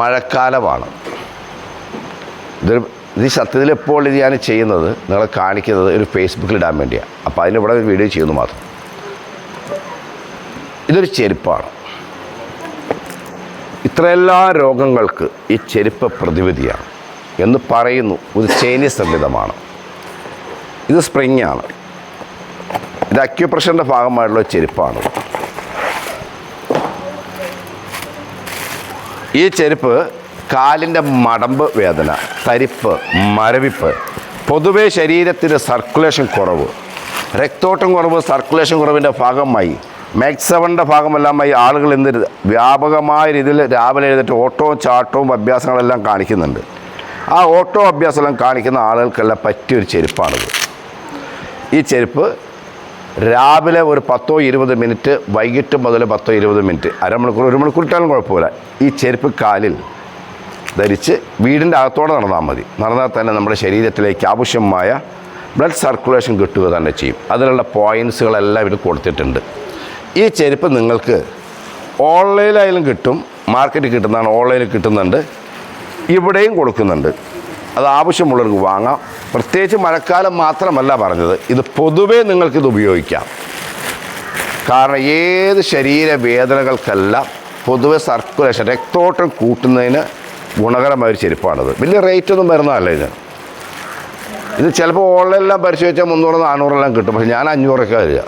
മഴക്കാലമാണ്. ഇത് സത്യത്തിൽ എപ്പോൾ ഇത് ഞാൻ ചെയ്യുന്നത് നിങ്ങളെ കാണിക്കുന്നത് ഒരു ഫേസ്ബുക്കിൽ ഇടാൻ വേണ്ടിയാണ് അപ്പോൾ അതിനിവിടെ വീഡിയോ ചെയ്യുന്നു മാത്രം. ഇതൊരു ചെരുപ്പാണ്. ഇത്രയെല്ലാ രോഗങ്ങൾക്ക് ഈ ചെരുപ്പ് പ്രതിവിധിയാണ് എന്ന് പറയുന്നു. ഒരു ചൈനീസ് നിർമ്മിതമാണ്. ഇത് സ്പ്രിങ്ങാണ് ഇത് അക്യുപ്രഷറിന്റെ ഭാഗമായിട്ടുള്ള ചെരുപ്പാണ്. ഈ ചെരുപ്പ് കാലിന്റെ മടമ്പ് വേദന തരിപ്പ് മരവിപ്പ് പൊതുവേ ശരീരത്തിന് സർക്കുലേഷൻ കുറവ്. രക്തോട്ടം കുറവ് സർക്കുലേഷൻ കുറവിന്റെ ഭാഗമായി. മാക്സവണിന്റെ ഭാഗമെല്ലാമായി ആളുകൾ ഇന്ന് വ്യാപകമായ രീതിയിൽ രാവിലെ എഴുന്നേറ്റ് ഓട്ടവും ചാട്ടവും അഭ്യാസങ്ങളെല്ലാം കാണിക്കുന്നുണ്ട്. ആ ഓട്ടോ അഭ്യാസമെല്ലാം കാണിക്കുന്ന ആളുകൾക്കെല്ലാം പറ്റിയൊരു ചെരുപ്പാണിത്. ഈ ചെരുപ്പ് രാവിലെ ഒരു പത്തോ ഇരുപത് മിനിറ്റ് വൈകിട്ട് മുതൽ പത്തോ ഇരുപത് മിനിറ്റ്. അരമണിക്കൂർ ഒരു മണിക്കൂർ ഇട്ടാലും കുഴപ്പമില്ല. ഈ ചെരുപ്പ് കാലിൽ ധരിച്ച് വീടിന്റെ അകത്തോടെ നടന്നാൽ മതി. നടന്നാൽ തന്നെ നമ്മുടെ ശരീരത്തിലേക്ക് ആവശ്യമായ ബ്ലഡ് സർക്കുലേഷൻ കിട്ടുക തന്നെ ചെയ്യും. അതിനുള്ള പോയിൻസുകളെല്ലാം ഇവർ കൊടുത്തിട്ടുണ്ട്. ഈ ചെരുപ്പ് നിങ്ങൾക്ക് ഓൺലൈനായാലും കിട്ടും മാർക്കറ്റിൽ കിട്ടുന്നതാണ് ഓൺലൈനിൽ കിട്ടുന്നുണ്ട്. ഇവിടെയും കൊടുക്കുന്നുണ്ട്. അത് ആവശ്യമുള്ളവർക്ക് വാങ്ങാം. പ്രത്യേകിച്ച് മഴക്കാലം മാത്രമല്ല പറഞ്ഞത് ഇത് പൊതുവേ നിങ്ങൾക്കിത് ഉപയോഗിക്കാം. കാരണം ഏത് ശരീരവേദനകൾക്കെല്ലാം പൊതുവെ സർക്കുലേഷൻ രക്തോട്ടം കൂട്ടുന്നതിന് ഗുണകരമായ ഒരു ചെരുപ്പാണിത്. വലിയ റേറ്റ് ഒന്നും വരുന്നതല്ല ഇത്. ഇത് ചിലപ്പോൾ ഓൺലൈനിലെല്ലാം പരിശോധിച്ചാൽ മുന്നൂറ് നാനൂറെല്ലാം കിട്ടും പക്ഷെ ഞാൻ അഞ്ഞൂറൊക്കെ വരിക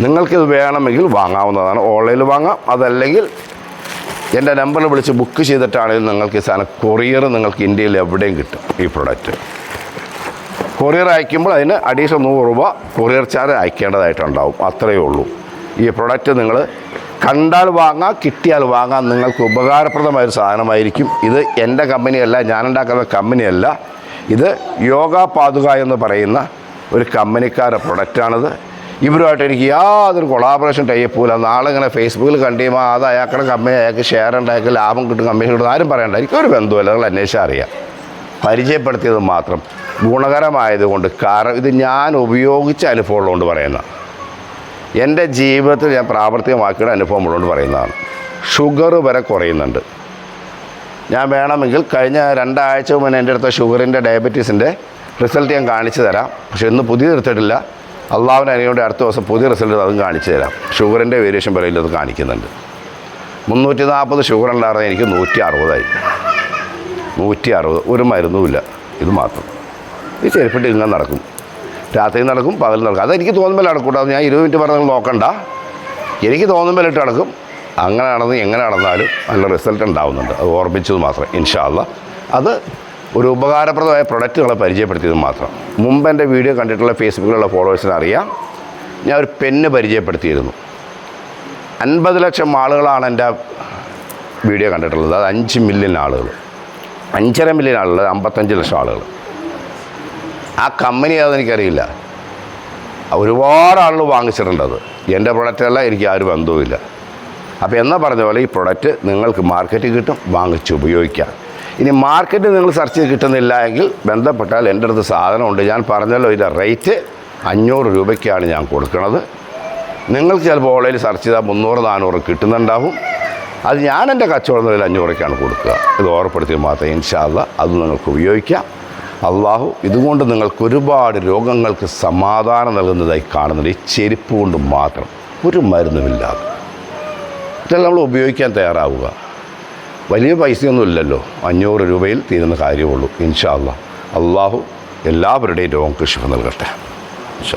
നിങ്ങൾക്കിത് വേണമെങ്കിൽ വാങ്ങാവുന്നതാണ്. ഓൺലൈനിൽ വാങ്ങാം അതല്ലെങ്കിൽ എന്റെ നമ്പർ വിളിച്ച് ബുക്ക് ചെയ്തിട്ടാണെങ്കിൽ നിങ്ങൾക്ക് ഈ സാധനം കൊറിയർ നിങ്ങൾക്ക് ഇന്ത്യയിൽ എവിടെയും കിട്ടും ഈ പ്രൊഡക്റ്റ് കൊറിയർ അയക്കുമ്പോൾ അതിന് അഡീഷണൽ നൂറ് രൂപ കൊറിയർ ചാർജ് അയക്കേണ്ടതായിട്ടുണ്ടാവും. അത്രയേ ഉള്ളൂ. ഈ പ്രൊഡക്റ്റ് നിങ്ങൾ കണ്ടാൽ വാങ്ങാം കിട്ടിയാൽ വാങ്ങാം. നിങ്ങൾക്ക് ഉപകാരപ്രദമായ ഒരു സാധനമായിരിക്കും. ഇത് എന്റെ കമ്പനിയല്ല ഞാനുണ്ടാക്കുന്ന കമ്പനിയല്ല. ഇത് യോഗ പാതുക എന്ന് പറയുന്ന ഒരു കമ്പനിക്കാരുടെ പ്രൊഡക്റ്റാണിത് ഇവരുമായിട്ട് എനിക്ക് യാതൊരു കൊളാബറേഷൻ ടൈപ്പില്ല നാളെ ഇങ്ങനെ ഫേസ്ബുക്കിൽ കണ്ടിയുമ്പോൾ അത് അയാൾക്കുടെ കമ്പനി അയാൾക്ക് ഷെയർ ഉണ്ടാക്കി ലാഭം കിട്ടും കമ്മി കിട്ടും ആരും പറയണ്ട. എനിക്കൊരു ബന്ധമില്ല നിങ്ങൾ അന്വേഷിച്ചാൽ അറിയാം. പരിചയപ്പെടുത്തിയത് മാത്രം. ഗുണകരമായതുകൊണ്ട് കാരണം ഇത് ഞാൻ ഉപയോഗിച്ച അനുഭവമുള്ളതുകൊണ്ട് പറയുന്ന. എന്റെ ജീവിതത്തിൽ ഞാൻ പ്രാവർത്തികമാക്കിയ അനുഭവം ഉള്ളതുകൊണ്ട് പറയുന്നതാണ്. ഷുഗർ വരെ കുറയുന്നുണ്ട്. ഞാൻ വേണമെങ്കിൽ കഴിഞ്ഞ രണ്ടാഴ്ച മുന്നേ എന്റെ അടുത്ത ഷുഗറിന്റെ ഡയബറ്റീസിന്റെ റിസൾട്ട് ഞാൻ കാണിച്ചു തരാം. പക്ഷേ ഇന്ന് പുതിയത് എടുത്തിട്ടില്ല അള്ളാഹുവിന് അനുകൊണ്ട് അടുത്ത ദിവസം പുതിയ റിസൾട്ട് അതും കാണിച്ചു തരാം. ഷുഗറിന്റെ വേരിയേഷൻ വിലയിൽ അത് കാണിക്കുന്നുണ്ട്. മുന്നൂറ്റി നാൽപ്പത് ഷുഗർ ഉണ്ടായിരുന്ന എനിക്ക് നൂറ്റി അറുപതായി നൂറ്റി അറുപത് ഒരു മരുന്നുമില്ല. ഇത് മാത്രം. ഈ ചെരുപ്പിട്ട് ഇങ്ങനെ നടക്കും. രാത്രി നടക്കും പകൽ നടക്കും. അതെനിക്ക് തോന്നുമ്പോൾ നടക്കൂട്ടോ ഞാൻ ഇരുപത് മിനിറ്റ് പറഞ്ഞാൽ നോക്കണ്ട. എനിക്ക് തോന്നുമ്പോൾ ഇട്ട് നടക്കും. അങ്ങനെ നടന്ന് എങ്ങനെ നടന്നാലും നല്ല റിസൾട്ട് ഉണ്ടാവുന്നുണ്ട്. അത് ഓർമ്മിച്ചത് മാത്രം ഇൻഷാല്ല അത് ഒരു ഉപകാരപ്രദമായ പ്രൊഡക്റ്റുകളെ പരിചയപ്പെടുത്തിയത് മാത്രം. മുമ്പ് എന്റെ വീഡിയോ കണ്ടിട്ടുള്ള ഫേസ്ബുക്കിലുള്ള ഫോളോവേഴ്സിനെ അറിയാം. ഞാൻ ഒരു പെണ്ണ് പരിചയപ്പെടുത്തിയിരുന്നു. അൻപത് ലക്ഷം ആളുകളാണ് എന്റെ വീഡിയോ കണ്ടിട്ടുള്ളത്. അത് അഞ്ച് മില്യൺ ആളുകൾ. അഞ്ചര മില്യൺ ആളുകൾ അമ്പത്തഞ്ച് ലക്ഷം ആളുകൾ. ആ കമ്പനി അതെനിക്കറിയില്ല ഒരുപാട് ആളുകൾ വാങ്ങിച്ചിട്ടുണ്ട് അത്. എന്റെ പ്രൊഡക്റ്റല്ല എനിക്ക് ആരും ബന്ധവുമില്ല. അപ്പോൾ എന്നാ പറഞ്ഞ പോലെ ഈ പ്രൊഡക്റ്റ് നിങ്ങൾക്ക് മാർക്കറ്റിൽ കിട്ടും വാങ്ങിച്ച് ഉപയോഗിക്കാം. ഇനി മാർക്കറ്റിൽ നിങ്ങൾ സെർച്ച് ചെയ്ത് കിട്ടുന്നില്ല എങ്കിൽ ബന്ധപ്പെട്ടാൽ എന്റെ അടുത്ത് സാധനമുണ്ട്. ഞാൻ പറഞ്ഞല്ലോ ഇതിന്റെ റേറ്റ് അഞ്ഞൂറ് രൂപയ്ക്കാണ് ഞാൻ കൊടുക്കുന്നത് നിങ്ങൾക്ക് ചിലപ്പോൾ ഓൺലൈനിൽ സെർച്ച് ചെയ്താൽ മുന്നൂറ് നാനൂറ് കിട്ടുന്നുണ്ടാവും. അത് ഞാൻ എന്റെ കച്ചവടം നിലയിൽ അഞ്ഞൂറൊക്കെയാണ് കൊടുക്കുക. ഇത് ഓർപ്പെടുത്തി മാത്രം ഇൻഷാല്ല അത് നിങ്ങൾക്ക് ഉപയോഗിക്കാം. അള്ളാഹു ഇതുകൊണ്ട് നിങ്ങൾക്ക് ഒരുപാട് രോഗങ്ങൾക്ക് സമാധാനം നൽകുന്നതായി കാണുന്നുണ്ട്. ഈ ചെരുപ്പ് കൊണ്ട് മാത്രം ഒരു മരുന്നുമില്ലാതെ. ഇതെല്ലാം നമ്മൾ ഉപയോഗിക്കാൻ തയ്യാറാവുക. വലിയ പൈസയൊന്നും ഇല്ലല്ലോ. അഞ്ഞൂറ് രൂപയിൽ തീരുന്ന കാര്യമുള്ളൂ. ഇൻഷാ അള്ളാഹു. എല്ലാവരുടെയും രോഗം കൃഷി നൽകട്ടെ. ഇൻഷാ